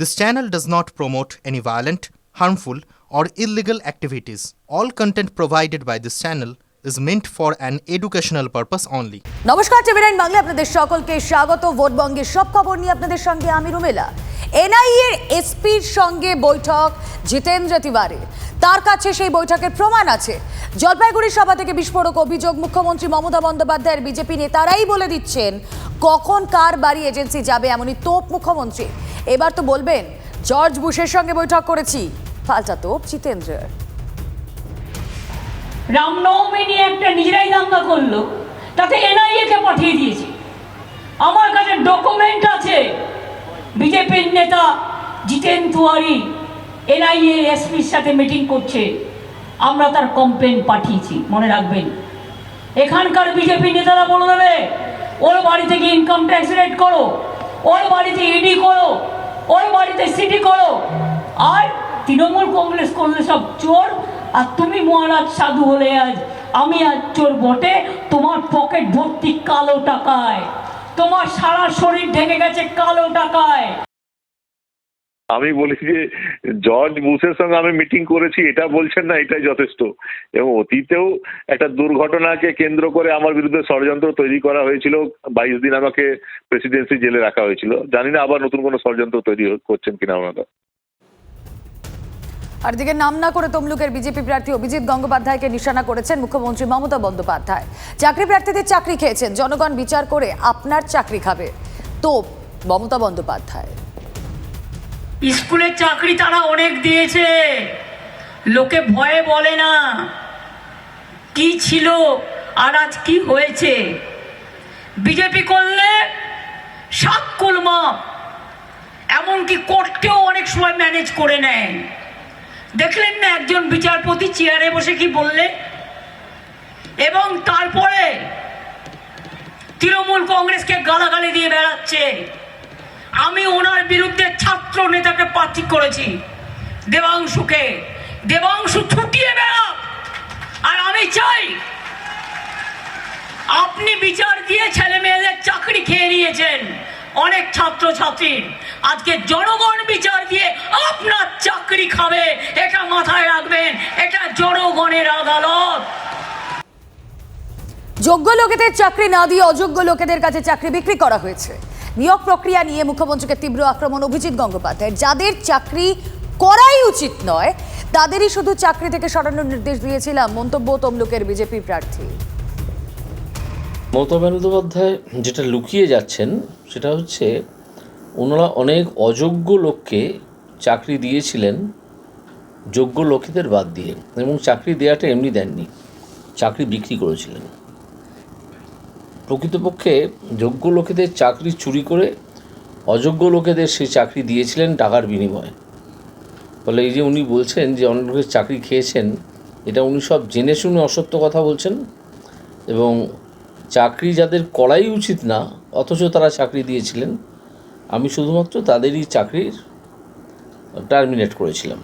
This channel does not promote any violent, harmful, or illegal activities. All content provided by this channel is meant for an educational purpose only. নমস্কার TV nine Bangla আপনাদের সকলকে স্বাগত। ভোটবঙ্গের সব খবর নিয়ে আপনাদের সঙ্গে আমি রুমেলা। এনআইএর এসপির সঙ্গে বৈঠক জিতেন্দ্র তিওয়ারির তার কাছে সেই বৈঠকের প্রমাণ আছে। জলপাইগুড়ি সভা থেকে বিস্ফোরক অভিযোগ মুখ্যমন্ত্রী মমতা বন্দ্যোপাধ্যায়ের বিজেপি নেতারাই বলে দিচ্ছেন কখন কার বাড়ি এজেন্সি যাবে এমনই তোপ মুখ্যমন্ত্রী এবার তো বলবেন, জর্জ বুশের সঙ্গে বৈঠক করেছি। পাল্টা তোপ জিতেন্দ্রের। রামনবমী নিয়ে একটা নিজেরাই দাঙ্গা করল। তাতে এনআইএ কে পাঠিয়ে দিয়েছে। আমার কাছে ডকুমেন্ট আছে। বিজেপির নেতা জিতেন তিওয়ারি এনআইএ এসপির সাথে মিটিং করছে। আমরা তার কমপ্লেন পাঠিয়েছি, মনে রাখবেন। এখানকার বিজেপি নেতারা বলে দেবে, ওর বাড়ি থেকে ইনকাম ট্যাক্স রেট করো, ওর বাড়িতে ইডি করো। ওর বাড়িতে সিটি করো। আর তৃণমূল কংগ্রেস করলে সব চোর, আর তুমি মহারাজ সাধু হলে আজ, আমি আজ চোর বটে, তোমার পকেট ভর্তি কালো টাকায়। তোমার সারা শরীর ঢেকে গেছে কালো টাকায়। আমি বলেছি যে, জর্জ বুশের সঙ্গে আমি মিটিং করেছি, এটা বলছেন না, এটাই যথেষ্ট। এবং অতীতেও একটা দুর্ঘটনাকে কেন্দ্র করে আমার বিরুদ্ধে ষড়যন্ত্র তৈরি করা হয়েছিল, বাইশ দিন আমাকে প্রেসিডেন্সি জেলে রাখা হয়েছিল। জানি না আবার নতুন কোনো ষড়যন্ত্র তৈরি করছেন কিনা ওনারা। আর দিকে নাম না করে তমলুকের বিজেপি প্রার্থী অভিজিৎ গঙ্গোপাধ্যায়কে নিশানা করেছেন মুখ্যমন্ত্রী মমতা বন্দ্যোপাধ্যায়। চাকরি প্রার্থীদের চাকরি খেয়েছেন, জনগণ বিচার করে আপনার চাকরি খাবে। তো মমতা বন্দ্যোপাধ্যায়। স্কুলের চাকরি তারা অনেক দিয়েছে। লোকে ভয়ে বলে না, কি ছিল আর আজ কি হয়েছে। বিজেপি করলে সাক্ষুল মাপ, এমনকি কোর্টকেও অনেক সময় ম্যানেজ করে নেয়। দেখলেন না একজন বিচারপতি চেয়ারে বসে কি বললে? এবং তারপরে তৃণমূল কংগ্রেসকে গালাগালি দিয়ে বেড়াচ্ছে। আমি ওনার বিরুদ্ধে ছাত্র নেতাকে প্রার্থী করেছি। দেবাংশুকে। দেবাংশু ছুটিয়ে বেড়া আর আমি চাই, আপনি বিচার দিয়ে ছেলে মেয়েদের চাকরি খেয়ে নিয়েছেন। অনেক ছাত্র ছাত্রী আজকে জনগণ বিচার দিয়ে আপনার চাকরি খাবে। এটা মাথায় রাখবেন, এটা জনগণের আদালত। যোগ্য লোকেদের চাকরি না দিয়ে অযোগ্য লোকেদের কাছে চাকরি বিক্রি করা হয়েছে। নিয়োগ প্রক্রিয়া নিয়ে মুখ্যমন্ত্রীকে তীব্র আক্রমণ অভিজিৎ গঙ্গোপাধ্যায় যাদের চাকরি করাই উচিত নয়, তাদেরই শুধু চাকরি থেকে সরানোর নির্দেশ দিয়েছিলাম, মন্তব্য তমলুকের বিজেপি প্রার্থী। মমতা বন্দ্যোপাধ্যায় যেটা লুকিয়ে যাচ্ছেন, সেটা হচ্ছে ওনারা অনেক অযোগ্য লোককে চাকরি দিয়েছিলেন, যোগ্য লোকেদের বাদ দিয়ে, এবং চাকরি দেওয়াটা এমনি দেননি, চাকরি বিক্রি করেছিলেন। প্রকৃতপক্ষে যোগ্য লোকেদের চাকরি চুরি করে অযোগ্য লোকেদের সেই চাকরি দিয়েছিলেন টাকার বিনিময়ে। ফলে এই যে উনি বলছেন যে অন্য লোকের চাকরি খেয়েছেন, এটা উনি সব জেনে শুনে অসত্য কথা বলছেন এবং চাকরি যাদের করাই উচিত না, অথচ তারা চাকরি দিয়েছিলেন, আমি শুধুমাত্র তাদেরই চাকরির টার্মিনেট করেছিলাম।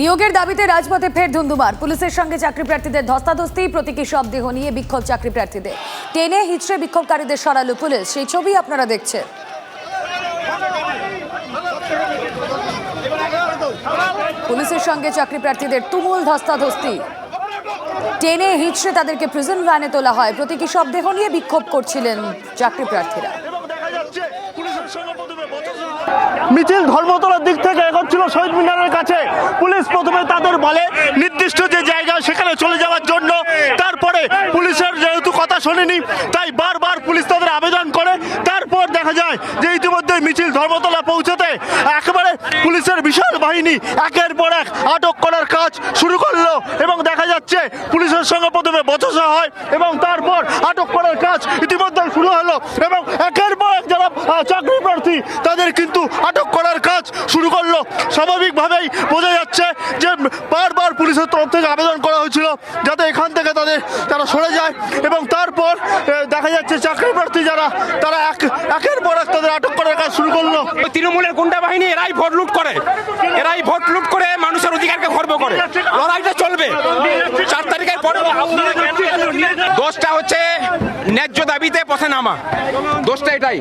নিয়োগের দাবিতে রাজপথে ফের ধুন্ধুমার। পুলিশের সঙ্গে চাকরি প্রার্থীদের ধস্তাধস্তি, প্রতীকী শবদেহ নিয়ে বিক্ষোভ চাকরি প্রার্থীদের টেনে হিচড়ে বিক্ষোভকারীদের সরালো পুলিশ। সেই ছবি আপনারা দেখছেন। পুলিশের সঙ্গে চাকরি প্রার্থীদের তুমুল ধস্তাধস্তি। টেনে হিচড়ে তাদেরকে প্রিজন ভ্যানে তোলা হয়। প্রতীকী শবদেহ নিয়ে বিক্ষোভ করছিলেন চাকরি প্রার্থীরা মিছিল ধর্মতলার দিক থেকে এগোচ্ছিল শহীদ মিনারের কাছে। পুলিশ প্রথমে তাদের বলে, নির্দিষ্ট যে জায়গা সেখানে চলে যাওয়ার জন্য। তারপরে পুলিশের যেহেতু কথা শোনেনি, তাই বারবার পুলিশ তাদের আবেদন করে। তারপর দেখা যায় যে ইতিমধ্যে মিছিল ধর্মতলা পৌঁছতে একেবারে পুলিশের বিশাল বাহিনী একের পর এক আটক করার কাজ শুরু করল এবং দেখা যাচ্ছে পুলিশের সঙ্গে প্রথমে বচসা হয় এবং তারপর আটক করার কাজ ইতিমধ্যে শুরু হলো এবং একের পর এক যারা চাকরি প্রার্থী, তাদের কিন্তু আটক করার কাজ শুরু করল। স্বাভাবিকভাবেই বোঝা যাচ্ছে যে বারবার পুলিশের তরফ থেকে আবেদন করা হয়েছিল যাতে এখান থেকে তাদের, তারা সরে যায় এবং তারপর দেখা যাচ্ছে চাকরি প্রার্থী যারা, তারা এক, একের পর এক তাদের আটক করার কাজ শুরু করল। তৃণমূলের গুন্ডা বাহিনী এরাই ভোট লুট করে। এরাই ভোট লুট করে মানুষের অধিকারকে খর্ব করে। লড়াইটা চলবে। চার তারিখের পরে দোষটা হচ্ছে ন্যায্য দাবিতে পথে নামা। দোষটা এটাই।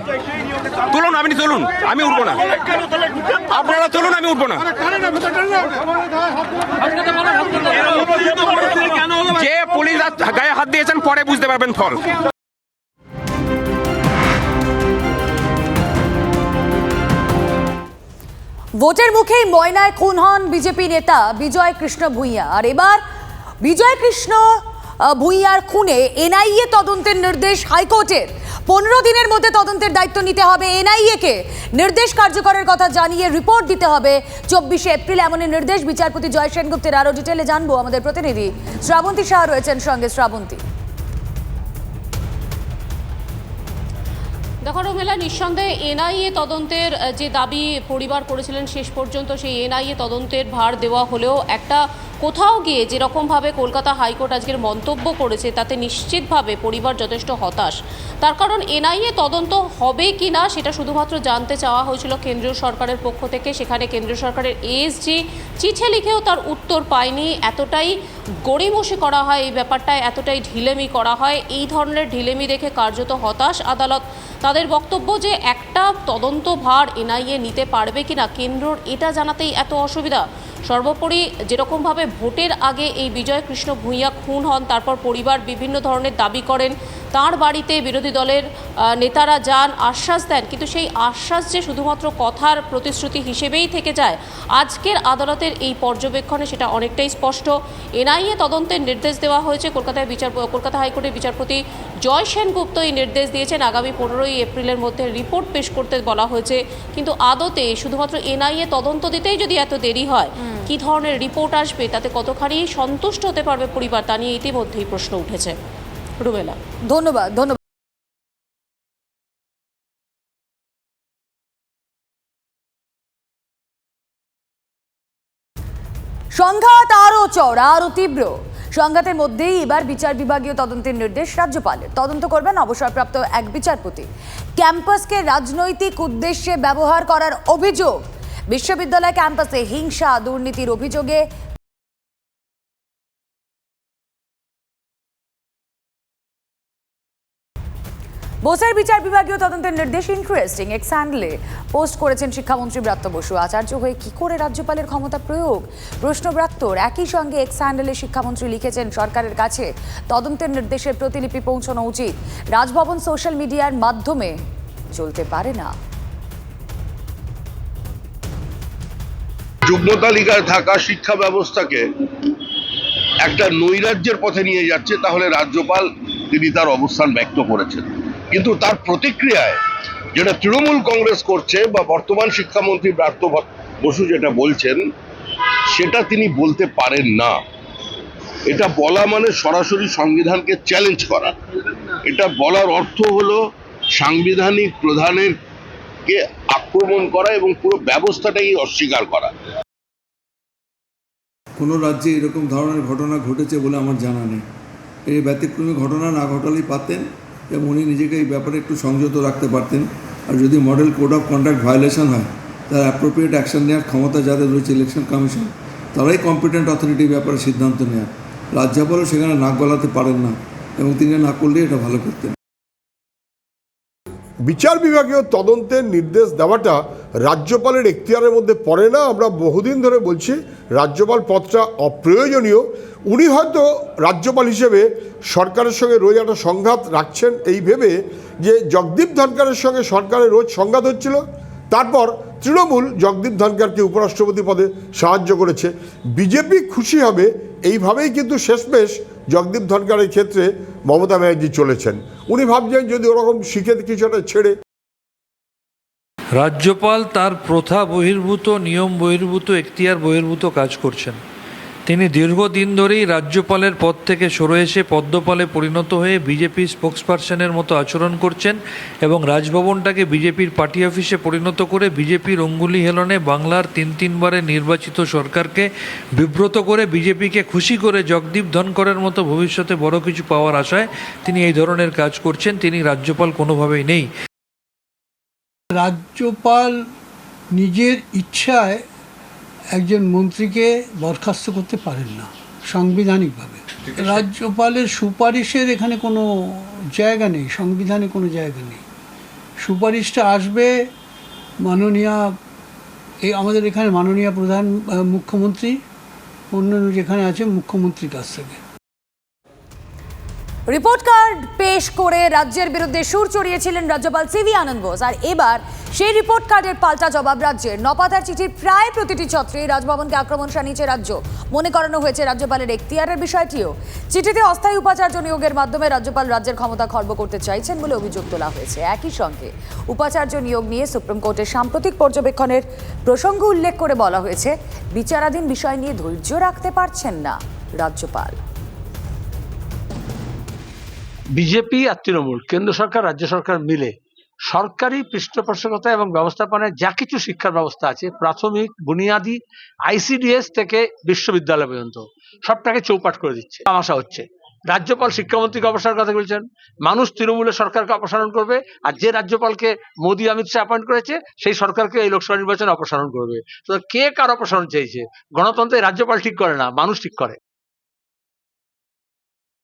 তুলুন, আপনি তুলুন। আমি উঠবো না। আপনারা তুলুন, আমি উঠবো না। যে পুলিশ গায়ে হাত দিয়েছেন, পরে বুঝতে পারবেন ফল। ভোটের মুখেই ময়নায় খুন হন বিজেপি নেতা বিজয় কৃষ্ণ ভূঁইয়া। আর এবার বিজয় কৃষ্ণ ভূঁইয়ার খুনে এনআইএ তদন্তের নির্দেশ হাইকোর্টের। পনেরো দিনের মধ্যে তদন্তের দায়িত্ব নিতে হবে এনআইএ কে নির্দেশ কার্যকরের কথা জানিয়ে রিপোর্ট দিতে হবে চব্বিশে এপ্রিল। এমনই নির্দেশ বিচারপতি জয় সেনগুপ্তের। আরও ডিটেলে জানব আমাদের প্রতিনিধি শ্রাবন্তী শাহ রয়েছেন সঙ্গে। শ্রাবন্তী। দেখো রোমেলা নিঃসন্দেহে এনআইএ তদন্তের যে দাবি পরিবার করেছিলেন শেষ পর্যন্ত, সেই এনআইএ তদন্তের ভার দেওয়া হলেও একটা কোথাও গিয়ে যেরকমভাবে কলকাতা হাইকোর্ট আজকের মন্তব্য করেছে, তাতে নিশ্চিতভাবে পরিবার যথেষ্ট হতাশ। তার কারণ এনআইএ তদন্ত হবে কি না, সেটা শুধুমাত্র জানতে চাওয়া হয়েছিল কেন্দ্রীয় সরকারের পক্ষ থেকে। সেখানে কেন্দ্রীয় সরকারের এএসজি চিঠে লিখেও তার উত্তর পায়নি। এতটাই গড়িমসি করা হয় এই ব্যাপারটায়, এতটাই ঢিলেমি করা হয়। এই ধরনের ঢিলেমি দেখে কার্যত হতাশ আদালত। তাদের বক্তব্য যে একটা তদন্ত ভার এনআইএ নিতে পারবে কিনা কেন্দ্রর, এটা জানাতেই এত অসুবিধা। সর্বোপরি যেরকমভাবে ভোটের আগে এই বিজয় কৃষ্ণ ভূঁইয়া খুন হন, তারপর পরিবার বিভিন্ন ধরনের দাবি করেন তার বাড়িতে বিরোধী দলের নেতারা যান আশ্বাস দেন। কিন্তু সেই আশ্বাস যে শুধুমাত্র কথার প্রতিশ্রুতি হিসেবেই থেকে যায় আজকের আদালতের এই পর্যবেক্ষণে সেটা অনেকটাই স্পষ্ট। এনআইএ তদন্তের নির্দেশ দেওয়া হয়েছে কলকাতায় বিচার কলকাতা হাইকোর্টের বিচারপতি জয় সেনগুপ্ত এই নির্দেশ দিয়েছেন। আগামী পনেরোই এপ্রিলের মধ্যে রিপোর্ট পেশ করতে বলা হয়েছে। কিন্তু আদতে শুধুমাত্র এনআইএ তদন্ত দিতেই যদি এত দেরি হয় কি ধরনের রিপোর্ট আসবে? তাতে কতখানি সন্তুষ্ট হতে পারবে পরিবার? তা নিয়ে ইতিমধ্যেই প্রশ্ন উঠেছে। রুবেলা। ধন্যবাদ ধন্যবাদ। সংঘাত আরও চড়া আরও তীব্র। সংঘাতের মধ্যেই এবার বিচার বিভাগীয় তদন্তের নির্দেশ রাজ্যপালের। তদন্ত করবেন অবসরপ্রাপ্ত এক বিচারপতি। ক্যাম্পাসকে রাজনৈতিক উদ্দেশ্যে ব্যবহার করার অভিযোগ। বিশ্ববিদ্যালয় ক্যাম্পাসে হিংসা, দুর্নীতির অভিযোগে বোসের বিচার বিভাগীয় তদন্তের নির্দেশ ইন্টারেস্টিং এক্স হ্যান্ডলে পোস্ট করেছেন শিক্ষামন্ত্রী ব্রাত্য বসু। আচার্য হয়ে কি করে রাজ্যপালের ক্ষমতা প্রয়োগ? প্রশ্ন ব্রাত্যর। একই সঙ্গে এক্স হ্যান্ডেলে শিক্ষামন্ত্রী লিখেছেন, সরকারের কাছে তদন্তের নির্দেশের প্রতিলিপি পৌঁছানো উচিত। রাজভবন সোশ্যাল মিডিয়ার মাধ্যমে চলতে পারে না। যুগ্ম তালিকায় থাকা শিক্ষা ব্যবস্থাকে একটা নৈরাজ্যের পথে নিয়ে যাচ্ছে, তাহলে রাজ্যপাল তিনি তার অবস্থান ব্যক্ত করেছেন। কিন্তু তার প্রতিক্রিয়ায় যেটা তৃণমূল কংগ্রেস করছে বা বর্তমান শিক্ষামন্ত্রী ব্রাত্য বসু যেটা বলছেন, সেটা তিনি বলতে পারেন না। এটা বলা মানে সরাসরি সংবিধানকে চ্যালেঞ্জ করা। এটা বলার অর্থ হলো সাংবিধানিক প্রধানের কে আক্রমণ করা এবং পুরো ব্যবস্থাটাই অস্বীকার করা। কোনো রাজ্যে এরকম ধরনের ঘটনা ঘটেছে বলে আমার জানা নেই। এই ব্যতিক্রমী ঘটনা না ঘটালেই পারতেন? এবং উনি নিজেকে এই ব্যাপারে একটু সংযত রাখতে পারতেন। আর যদি model code of conduct violation হয়, তার অ্যাপ্রোপ্রিয়েট অ্যাকশন নেওয়ার ক্ষমতা যাদের রয়েছে ইলেকশন কমিশন তারাই কম্পিটেন্ট অথরিটি ব্যাপারে সিদ্ধান্ত নেওয়ার রাজ্যপালও সেখানে নাক গলাতে পারেন না এবং তিনি না করলে এটা ভালো করতেন। বিচার বিভাগীয় তদন্তের নির্দেশ দেওয়াটা রাজ্যপালের এখতিয়ারের মধ্যে পড়ে না, আমরা বহুদিন ধরে বলছি রাজ্যপাল পদটা অপ্রয়োজনীয়। উনি হয়তো রাজ্যপাল হিসেবে সরকারের সঙ্গে রোজ একটা সংঘাত রাখছেন এই ভেবে যে জগদীপ ধনকারের সঙ্গে সরকারের রোজ সংঘাত হচ্ছিল, তারপর তৃণমূল জগদীপ ধনকারকে উপরাষ্ট্রপতি পদে সাহায্য করেছে। বিজেপি খুশি হবে, এইভাবেই কিন্তু শেষমেশ জগদীপ ধনকারের ক্ষেত্রে মমতা ব্যানার্জি চলেছেন। উনি ভাবছেন যদি ওরকম শিখে কিছুটা ছেড়ে রাজ্যপাল তার প্রথা বহির্ভূত, নিয়ম বহির্ভূত, এখতিয়ার বহির্ভূত কাজ করছেন। তিনি দীর্ঘদিন ধরেই রাজ্যপালের পদ থেকে সরে এসে পদ্মপালে পরিণত হয়ে বিজেপি স্পোক্সপারসনের মতো আচরণ করছেন এবং রাজভবনটাকে বিজেপির পার্টি অফিসে পরিণত করে বিজেপির অঙ্গুলি হেলনে বাংলার তিন তিনবারের নির্বাচিত সরকারকে বিব্রত করে বিজেপিকে খুশি করে জগদীপ ধনকরের মতো ভবিষ্যতে বড় কিছু পাওয়ার আশায় তিনি এই ধরনের কাজ করছেন। তিনি রাজ্যপাল কোনোভাবেই নেই। রাজ্যপাল নিজের ইচ্ছায় একজন মন্ত্রীকে বরখাস্ত করতে পারেন না সাংবিধানিকভাবে। রাজ্যপালের সুপারিশের এখানে কোনো জায়গা নেই সংবিধানে কোনো জায়গা নেই। সুপারিশটা আসবে মাননীয় এই আমাদের এখানে মাননীয় প্রধান মুখ্যমন্ত্রী অন্যান্য যেখানে আছে মুখ্যমন্ত্রীর কাছ থেকে। রিপোর্ট কার্ড পেশ করে রাজ্যের বিরুদ্ধে সুর চড়িয়েছিলেন রাজ্যপাল সিভি আনন্দ বোস। আর এবার সেই রিপোর্ট কার্ডের পাল্টা জবাব রাজ্যের নপাতার চিঠির প্রায় প্রতিটি ছত্রে রাজভবনকে আক্রমণ শানিয়েছে রাজ্য। মনে করানো হয়েছে রাজ্যপালের এখতিয়ারের বিষয়টিও। চিঠিতে অস্থায়ী উপাচার্য নিয়োগের মাধ্যমে রাজ্যপাল রাজ্যের ক্ষমতা খর্ব করতে চাইছেন বলে অভিযোগ তোলা হয়েছে। একই সঙ্গে উপাচার্য নিয়োগ নিয়ে সুপ্রিম কোর্টের সাম্প্রতিক পর্যবেক্ষণের প্রসঙ্গ উল্লেখ করে বলা হয়েছে, বিচারাধীন বিষয় নিয়ে ধৈর্য রাখতে পারছেন না রাজ্যপাল। বিজেপি আর তৃণমূল, কেন্দ্র সরকার, রাজ্য সরকার মিলে সরকারি পৃষ্ঠপোষকতা এবং ব্যবস্থাপনায় যা কিছু শিক্ষার ব্যবস্থা আছে, প্রাথমিক, বুনিয়াদি, আইসিডিএস থেকে বিশ্ববিদ্যালয় পর্যন্ত সবটাকে চৌপাট করে দিচ্ছে। তামাশা হচ্ছে রাজ্যপাল শিক্ষামন্ত্রীকে অপসারণ কথা বলছেন, মানুষ তৃণমূলের সরকারকে অপসারণ করবে আর যে রাজ্যপালকে মোদী অমিত শাহ অ্যাপয়েন্ট করেছে, সেই সরকারকে এই লোকসভা নির্বাচনে অপসারণ করবে। তো কে কার অপসারণ চাইছে? গণতন্ত্রে রাজ্যপাল ঠিক করে না, মানুষ ঠিক করে।